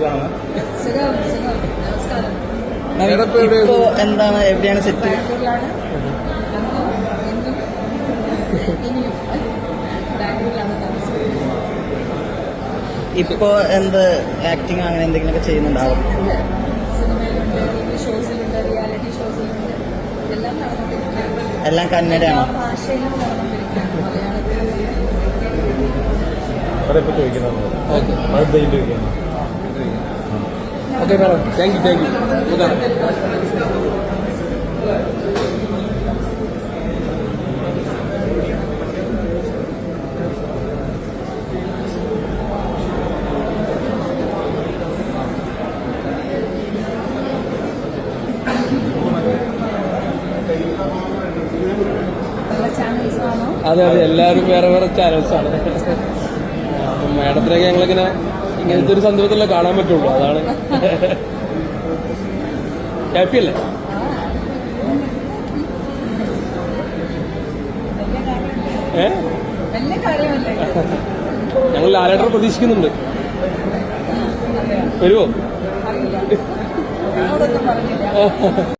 സുഖമാണ്. സുഖം സുഖം. നമസ്കാരം. മേഡം ഇപ്പോ എന്താണ് എവിടെയാണ് സെറ്റ് ഇപ്പോ എന്ത് ആക്ടിങ് അങ്ങനെ എന്തെങ്കിലുമൊക്കെ ചെയ്യുന്നുണ്ടാവും? ചെയ്യുന്നുണ്ട്. സിനിമയിലുണ്ട് ടി വി ഷോസിലുണ്ട് റിയാലിറ്റി ഷോസിലുണ്ട്. എല്ലാം കന്നഡയാണോ? മഴ പെയ്യുണ്ട് ചോദിക്കുന്നത് okay madam thank you thank you അതെ അതെ. എല്ലാവരും വേറെ വേറെ ചാനൽസ് ആണ്. അപ്പം മാഡത്തിനൊക്കെ ഞങ്ങളിങ്ങനെ ഇങ്ങനത്തെ ഒരു സന്ദർഭത്തിലേ കാണാൻ പറ്റുള്ളൂ. അതാണ്. ഹാപ്പി അല്ലേ? ഏ? ഞങ്ങൾ ലാലേട്ടർ പ്രതീക്ഷിക്കുന്നുണ്ട്. വരുമോ